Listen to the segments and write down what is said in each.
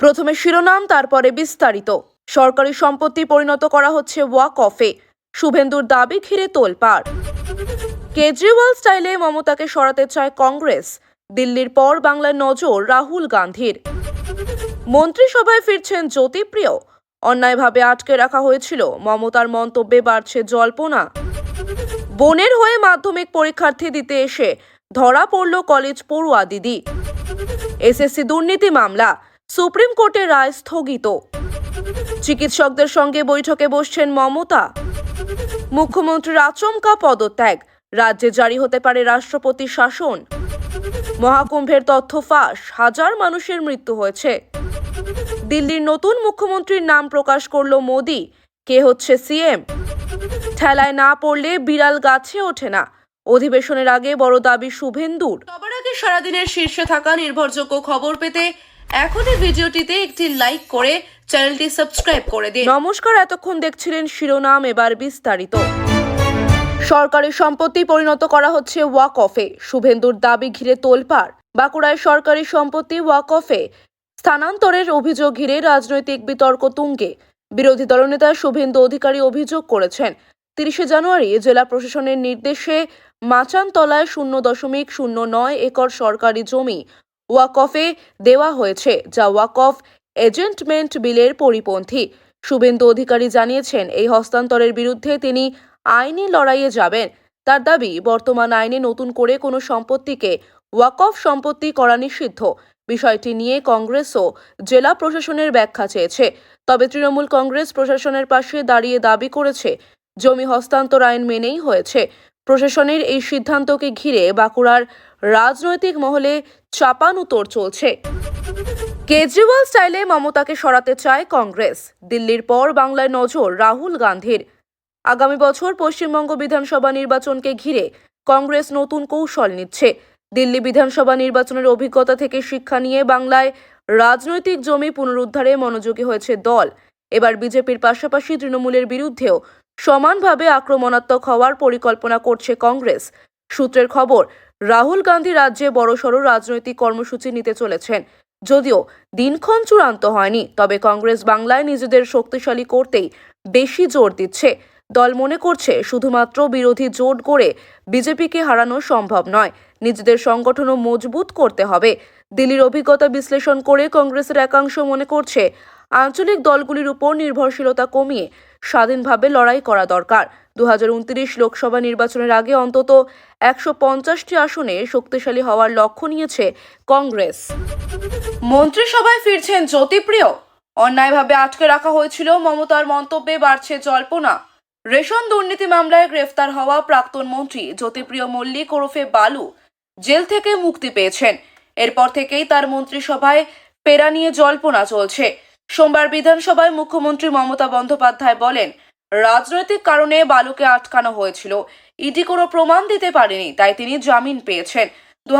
প্রথমে শিরোনাম, তারপরে বিস্তারিত। সরকারি সম্পত্তি পরিণত করা হচ্ছে ওয়াক অফে শুভেন্দুর দাবি ঘিরে তোলপাড়। কেজরিওয়াল স্টাইলে মমতাকে সরাতে চায় কংগ্রেস। দিল্লির পর বাংলার নজর রাহুল গান্ধীর। মন্ত্রিসভায় ফিরছেন জ্যোতিপ্রিয়। অন্যায়ভাবে আটকে রাখা হয়েছিল, মমতার মন্তব্যে বাড়ছে জল্পনা। বোনের হয়ে মাধ্যমিক পরীক্ষার্থী দিতে এসে ধরা পড়ল কলেজ পড়ুয়া দিদি। এসএসসি দুর্নীতি মামলা। সুপ্রিম কোর্টের রায় স্থগিত। চিকিৎসকদের সঙ্গে বৈঠকে বসছেন মমতা। মুখ্যমন্ত্রীর আচমকা পদত্যাগ, রাজ্যে জারি হতে পারে রাষ্ট্রপতি শাসন। মহাকুম্ভের তথ্য ফাঁস, হাজার মানুষের মৃত্যু হয়েছে। দিল্লির নতুন মুখ্যমন্ত্রীর নাম প্রকাশ করল মোদি, কে হচ্ছে সিএম? ঠেলায় না পড়লে বিড়াল গাছে ওঠে না। অধিবেশনের আগে বড় দাবি শুভেন্দুর। সবার আগে সারাদিনের শীর্ষে থাকা নির্ভরযোগ্য খবর পেতে এখনই ভিডিওটিতে একটি লাইক করে চ্যানেলটি সাবস্ক্রাইব করে দিন। নমস্কার, এতক্ষণ দেখছিলেন শিরোনাম, এবার বিস্তারিত। সরকারি সম্পত্তি পরিণত করা হচ্ছে ওয়াক অফে শুভেন্দুর দাবি ঘিরে তোলপাড়। বাঁকুড়ায় সরকারি সম্পত্তি ওয়াক অফে স্থানান্তরের অভিযোগ ঘিরে রাজনৈতিক বিতর্ক তুঙ্গে। বিরোধী দলনেতা শুভেন্দু অধিকারী অভিযোগ করেছেন, তিরিশে জানুয়ারি জেলা প্রশাসনের নির্দেশে মাচানতলায় শূন্য দশমিক শূন্য নয় একর সরকারি জমি ওয়াকফে দেওয়া হয়েছে, যা ওয়াকফ এজেন্টমেন্ট বিলের পরিপন্থী। শুভেন্দু অধিকারী জানিয়েছেন, এই হস্তান্তরের বিরুদ্ধে তিনি আইনি লড়াইয়ে যাবেন। তার দাবি, বর্তমান আইনে নতুন করে কোনো সম্পত্তিকে ওয়াকফ সম্পত্তি করা নিষিদ্ধ। বিষয়টি নিয়ে কংগ্রেসও জেলা প্রশাসনের ব্যাখ্যা চেয়েছে। তবে তৃণমূল কংগ্রেস প্রশাসনের পাশে দাঁড়িয়ে দাবি করেছে, জমি হস্তান্তর আইন মেনেই হয়েছে। প্রশাসনের এই সিদ্ধান্তকে ঘিরে বাঁকুড়ার রাজনৈতিক মহলে চাপানুতোর চলছে। কেজরিওয়াল স্টাইলে মমতাকে সরাতে চায় কংগ্রেস। দিল্লির পর বাংলায় নজর রাহুল গান্ধীর। আগামী বছর পশ্চিমবঙ্গ বিধানসভা নির্বাচনকে ঘিরে কংগ্রেস নতুন কৌশল নিচ্ছে। দিল্লি বিধানসভা নির্বাচনের অভিজ্ঞতা থেকে শিক্ষা নিয়ে বাংলায় রাজনৈতিক জমি পুনরুদ্ধারে মনোযোগী হয়েছে দল। এবার বিজেপির পাশাপাশি তৃণমূলের বিরুদ্ধেও সমানভাবে আক্রমণাত্মক হওয়ার পরিকল্পনা করছে কংগ্রেস। সূত্রের খবর, রাহুল গান্ধী রাজ্যে বড়সড় রাজনৈতিক কর্মসূচি নিতে চলেছেন। যদিও দিনক্ষণ চূড়ান্ত হয়নি, তবে কংগ্রেস বাংলায় নিজেদের শক্তিশালী করতেই বেশি জোর দিচ্ছে। দল মনে করছে শুধুমাত্র বিরোধী জোট গড়ে বিজেপিকে হারানো সম্ভব নয়, নিজেদের সংগঠনও মজবুত করতে হবে। দিল্লির অভিজ্ঞতা বিশ্লেষণ করে কংগ্রেসের একাংশ মনে করছে, আঞ্চলিক দলগুলির উপর নির্ভরশীলতা কমিয়ে স্বাধীনভাবে লড়াই করা দরকার। দু হাজার উনত্রিশ লোকসভা নির্বাচনের আগে অন্তত একশো পঞ্চাশটি আসনে শক্তিশালী হওয়ার লক্ষ্য নিয়েছে কংগ্রেস। মন্ত্রিসভায় ফিরছেন জ্যোতিপ্রিয়। অন্যায়ভাবে আটকে রাখা হয়েছিল মমতার মন্তব্যে বাড়ছে জল্পনা। রেশন দুর্নীতি মামলায় গ্রেফতার হওয়া প্রাক্তন মন্ত্রী জ্যোতিপ্রিয় মল্লিক ওরফে বালু জেল থেকে মুক্তি পেয়েছেন। এরপর থেকেই তার মন্ত্রিসভায় পেরা নিয়ে জল্পনা চলছে। সোমবার বিধানসভায় মুখ্যমন্ত্রী মমতা বন্দ্যোপাধ্যায় বলেন, রাজনৈতিক কারণে বালুকে আটকানো হয়েছিল। ইডি কোনো প্রমাণ দিতে পারেনি, তাই তিনি জামিন পেয়েছেন। দু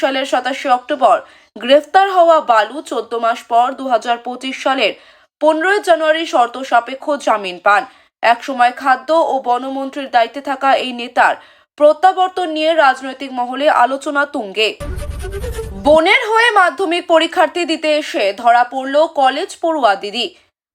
সালের সাতাশে অক্টোবর, গ্রেফতার হওয়া বালু চোদ্দ মাস পর দু হাজার পঁচিশ সালের পনেরোই জানুয়ারি শর্ত সাপেক্ষ জামিন পান। একসময় খাদ্য ও বনমন্ত্রীর দায়িত্বে থাকা এই নেতার প্রত্যাবর্তন নিয়ে রাজনৈতিক মহলে আলোচনা তুঙ্গে। বোনের হয়ে মাধ্যমিক পরীক্ষার্থী দিতে এসে ধরা পড়ল কলেজ পড়ুয়া দিদি।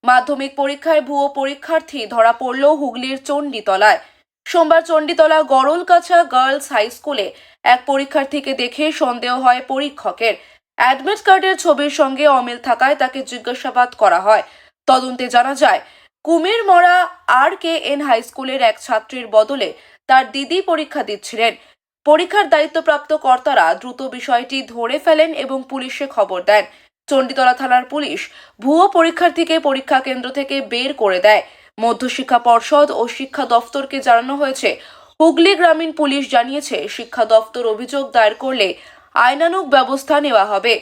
মাধ্যমিক পরীক্ষায় ভুয়ো পরীক্ষার্থী ধরা পড়ল হুগলির চণ্ডীতলায়। সোমবার চণ্ডীতলা গরলকাছা গার্লস হাই স্কুলে এক পরীক্ষার্থীকে দেখে সন্দেহ হয় পরীক্ষকের। অ্যাডমিট কার্ডের ছবির সঙ্গে অমিল থাকায় তাকে জিজ্ঞাসাবাদ করা হয়। তদন্তে জানা যায়, কুমির মরা আর কে এন হাই স্কুলের এক ছাত্রীর বদলে তার দিদি পরীক্ষা দিচ্ছিলেন। পরীক্ষার দায়িত্বপ্রাপ্ত কর্তারা দ্রুত বিষয়টি ধরে ফেলেন এবং পুলিশে খবর দেন। চণ্ডীতলা থানার পুলিশ ভুয়ো পরীক্ষার্থীকে পরীক্ষা কেন্দ্র থেকে বের করে দেয়। মধ্যশিক্ষা পর্ষদ ও শিক্ষা দফতরকে জানানো হয়েছে, হুগলি গ্রামীণ পুলিশ জানিয়েছে, শিক্ষা দফতর অভিযোগ দায়ের করলে আইনানুগ ব্যবস্থা নেওয়া হবে।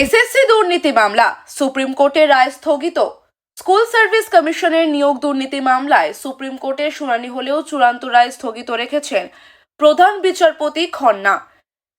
এসএসসি দুর্নীতি মামলা, সুপ্রিম কোর্টের রায় স্থগিত। স্কুল সার্ভিস কমিশনের নিয়োগ দুর্নীতি মামলায় সুপ্রিম কোর্টে শুনানি হলেও চূড়ান্ত রায় স্থগিত রেখেছেন প্রধান বিচারপতি খন্না।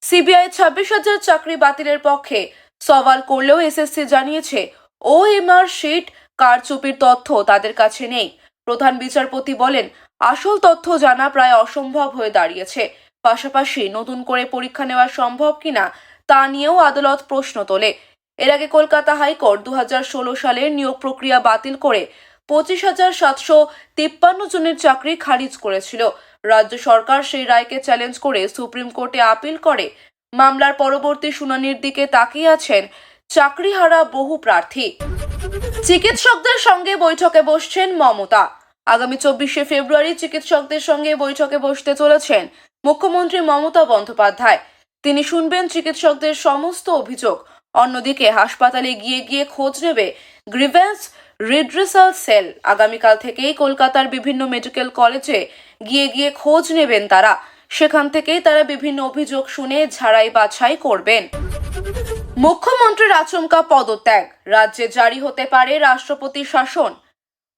সিবিআই ছাব্বিশ হাজার চাকরি বাতিলের পক্ষে সওয়াল করলেও এসএসসি জানিয়েছে ও এমআর শিট, কারচুপির তথ্য তাদের কাছে নেই। প্রধান বিচারপতি বলেন, আসল তথ্য জানা প্রায় অসম্ভব হয়ে দাঁড়িয়েছে। পাশাপাশি নতুন করে পরীক্ষা নেওয়া সম্ভব কিনা তা নিয়েও আদালত প্রশ্ন তোলে। এর আগে কলকাতা হাইকোর্ট দু ষোলো সালের নিয়োগ প্রক্রিয়া বাতিল করে পঁচিশ হাজার সাতশো তিপ্পান্ন জনের চাকরি খারিজ করেছিল। রাজ্য সরকার সেই রায়কে চ্যালেঞ্জ করে সুপ্রিম কোর্টে আপিল করে। মামলার পরবর্তী শুনানির দিকে তাকিয়ে আছেন চাকরিহারা বহু প্রার্থী। চিকিৎসকদের সঙ্গে বৈঠকে বসছেন মমতা। আগামী চব্বিশে ফেব্রুয়ারি চিকিৎসকদের সঙ্গে বৈঠকে বসতে চলেছেন মুখ্যমন্ত্রী মমতা বন্দ্যোপাধ্যায়। তিনি শুনবেন চিকিৎসকদের সমস্ত অভিযোগ। অন্যদিকে হাসপাতালে গিয়ে গিয়ে খোঁজ নেবে গ্রিভেন্স রিড্রেসাল সেল। আগামীকাল থেকেই কলকাতার বিভিন্ন মেডিকেল কলেজে গিয়ে গিয়ে খোঁজ নেবেন তারা। সেখান থেকেই তারা বিভিন্ন অভিযোগ শুনে ঝাড়াই বাছাই করবেন। মুখ্যমন্ত্রীর আচমকা পদত্যাগ, রাজ্যে জারি হতে পারে রাষ্ট্রপতি শাসন।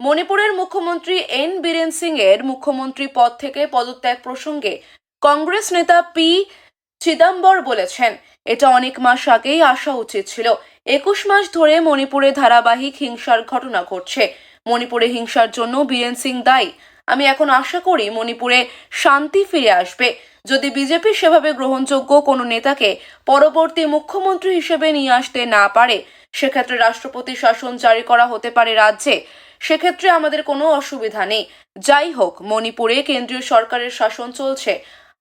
মণিপুরের মুখ্যমন্ত্রী এন বীরেন সিং এর মুখ্যমন্ত্রী পদ থেকে পদত্যাগ প্রসঙ্গে কংগ্রেস নেতা পি চিদাম্বর বলেছেন, এটা অনেক মাস আগেই আসা উচিত ছিল। একুশ মাস ধরে মণিপুরে ধারাবাহিক হিংসার ঘটনা ঘটছে। মণিপুরে হিংসার জন্য বীরেন সিং দায়ী। আমি এখন আশা করি মণিপুরে শান্তি ফিরে আসবে। যদি বিজেপি সেভাবে গ্রহণযোগ্য কোনো নেতাকে পরবর্তী মুখ্যমন্ত্রী হিসেবে নিয়ে আসতে না পারে, সেক্ষেত্রে রাষ্ট্রপতি শাসন জারি করা হতে পারে রাজ্যে, সেক্ষেত্রে আমাদের কোনো অসুবিধা নেই। যাই হোক, মণিপুরে কেন্দ্রীয় সরকারের শাসন চলছে।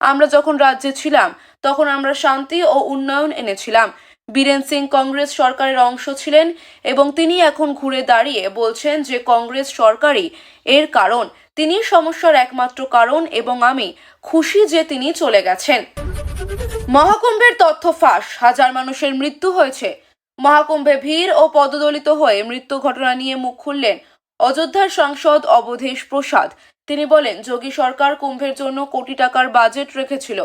আমরা যখন রাজ্যে ছিলাম, তখন আমরা শান্তি ও উন্নয়ন এনেছিলাম। বীরেন সিং কংগ্রেস সরকারের অংশ ছিলেন এবং তিনি এখন ঘুরে দাঁড়িয়ে বলছেন যে কংগ্রেস সরকারই এর কারণ। তিনি সমস্যার একমাত্র কারণ এবং আমি খুশি যে তিনি চলে গেছেন। মহাকুম্ভের তথ্য ফাঁস, হাজার মানুষের মৃত্যু হয়েছে। মহাকুম্ভে ভিড় ও পদদলিত হয়ে মৃত্যু ঘটনা নিয়ে মুখ খুললেন অযোধ্যার সাংসদ অবধেশ প্রসাদ। তিনি বলেন, যোগী সরকার কুম্ভের জন্য কোটি টাকার বাজেট রেখেছিল,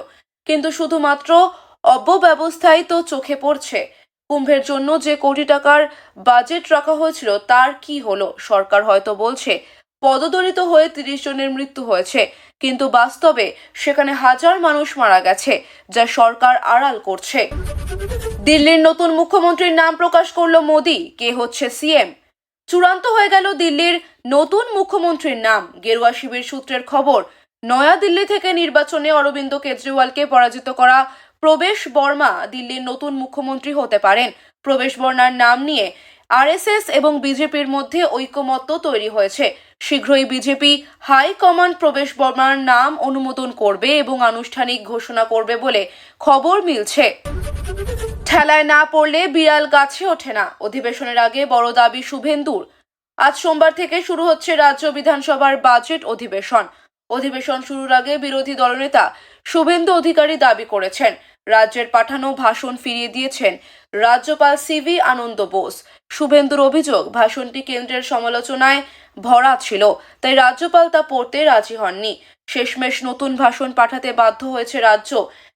কিন্তু শুধুমাত্র অব্যবস্থাই তো চোখে পড়ছে। কুম্ভের জন্য যে কোটি টাকার বাজেট রাখা হয়েছিল, তার কি হলো? সরকার হয়তো বলছে, পদদলিত হয়ে তিরিশ জনের মৃত্যু হয়েছে, কিন্তু বাস্তবে সেখানে হাজার মানুষ মারা গেছে, যা সরকার আড়াল করছে। দিল্লির নতুন মুখ্যমন্ত্রীর নাম প্রকাশ করল মোদি, কে হচ্ছে সিএম? চূড়ান্ত হয়ে গেল দিল্লির নতুন মুখ্যমন্ত্রীর নাম। গেরুয়া শিবির সূত্রের খবর, নয়াদিল্লি থেকে নির্বাচনে অরবিন্দ কেজরিওয়ালকে পরাজিত করা প্রবেশ বর্মা দিল্লির নতুন মুখ্যমন্ত্রী হতে পারেন। প্রবেশ বর্মার নাম নিয়ে আরএসএস এবং বিজেপির মধ্যে ঐকমত্য তৈরি হয়েছে। শীঘ্রই বিজেপি হাই কমান্ড প্রবেশ বর্মার নাম অনুমোদন করবে এবং আনুষ্ঠানিক ঘোষণা করবে বলে খবর মিলছে। ঠেলায় না পড়লে বিড়াল গাছে ওঠে না। অধিবেশনের আগে বড় দাবি শুভেন্দুর। আজ সোমবার থেকে শুরু হচ্ছে রাজ্য বিধানসভার বাজেট অধিবেশন। অধিবেশন শুরুর আগে বিরোধী দলনেতা শুভেন্দু অধিকারী দাবি করেছেন। রাজ্যের পাঠানো ভাষণ ফিরিয়ে দিয়েছেন রাজ্যপাল সিভি আনন্দ বোস। শুভেন্দুর অভিযোগ, ভাষণটি কেন্দ্রের সমালোচনায় ভরা ছিল, তাই রাজ্যপাল তা পড়তে রাজি হননি। শেষমেশ নতুন ভাষণ পাঠাতে বাধ্য হয়েছে রাজ্য,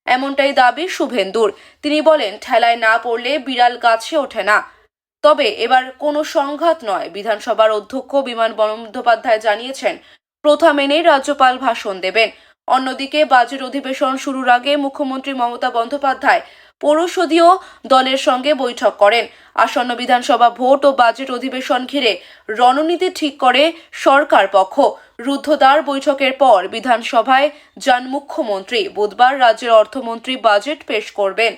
এমনটাই দাবি শুভেন্দুর। তিনি বলেন, ঠেলায় না পড়লে বিড়াল গাছে ওঠে না। তবে এবার কোনো সংঘাত নয়, বিধানসভার অধ্যক্ষ বিমান বন্দ্যোপাধ্যায় জানিয়েছেন, প্রথা মেনেই রাজ্যপাল ভাষণ দেবেন। অন্যদিকে বাজেট অধিবেশন শুরুর আগে মুখ্যমন্ত্রী মমতা বন্দ্যোপাধ্যায় পৌরসদীয় দলের সঙ্গে বৈঠক করেন। আসন্ন বিধানসভা ভোট ও বাজেট অধিবেশন ঘিরে রণনীতি ঠিক করে সরকার পক্ষ। রুদ্ধদ্বার বৈঠকের পর বিধানসভায় যান মুখ্যমন্ত্রী। বুধবার রাজ্যের অর্থমন্ত্রী বাজেট পেশ করবেন।